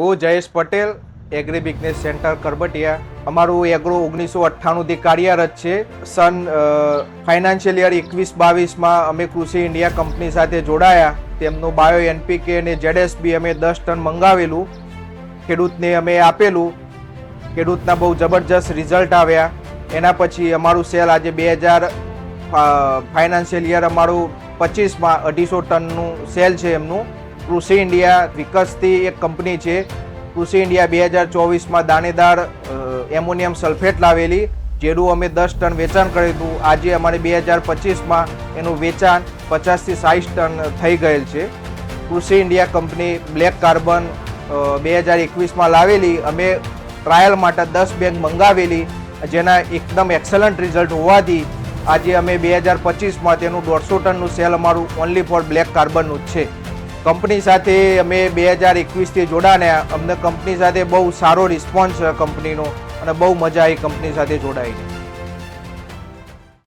હું Jayesh Patel agri business centre Karbatiya. અમારું agro ઓગણીસો અઠ્ઠાણુંથી કાર્યરત છે. સન ફાઇનાન્શિયલ યર એકવીસ બાવીસમાં અમે કૃષિ ઇન્ડિયા કંપની સાથે જોડાયા. તેમનું બાયો એનપીકે અને જેડએસબી અમે દસ ટન મંગાવેલું. ખેડૂતને અમે આપેલું. ખેડૂતના બહુ જબરજસ્ત રિઝલ્ટ આવ્યા. એના પછી અમારું સેલ આજે બે હજાર ફાઇનાન્શિયલ યર અમારું પચીસમાં અઢીસો ટનનું સેલ છે એમનું. કૃષિ ઇન્ડિયા વિકસતી એક કંપની છે. કૃષિ ઇન્ડિયા બે હજાર ચોવીસમાં દાણેદાર એમોનિયમ સલ્ફેટ લાવેલી, જેનું અમે દસ ટન વેચાણ કર્યું હતું. આજે અમારે બે હજાર પચીસમાં એનું વેચાણ પચાસથી સાઠ ટન થઈ ગયેલ છે. કૃષિ ઇન્ડિયા કંપની બ્લેક કાર્બન બે હજાર એકવીસમાં લાવેલી. અમે ટ્રાયલ માટે દસ બેગ મંગાવેલી, જેના એકદમ એક્સલન્ટ રિઝલ્ટ હોવાથી આજે અમે બે હજાર પચીસમાં તેનું દોઢસો ટનનું સેલ અમારું ઓનલી ફોર બ્લેક કાર્બનનું જ છે. કંપની સાથે અમે બે હજાર એકવીસથી જોડાને અમને કંપની સાથે બહુ સારો રિસ્પોન્સ કંપનીનો અને બહુ મજા આવી કંપની સાથે જોડાઈને.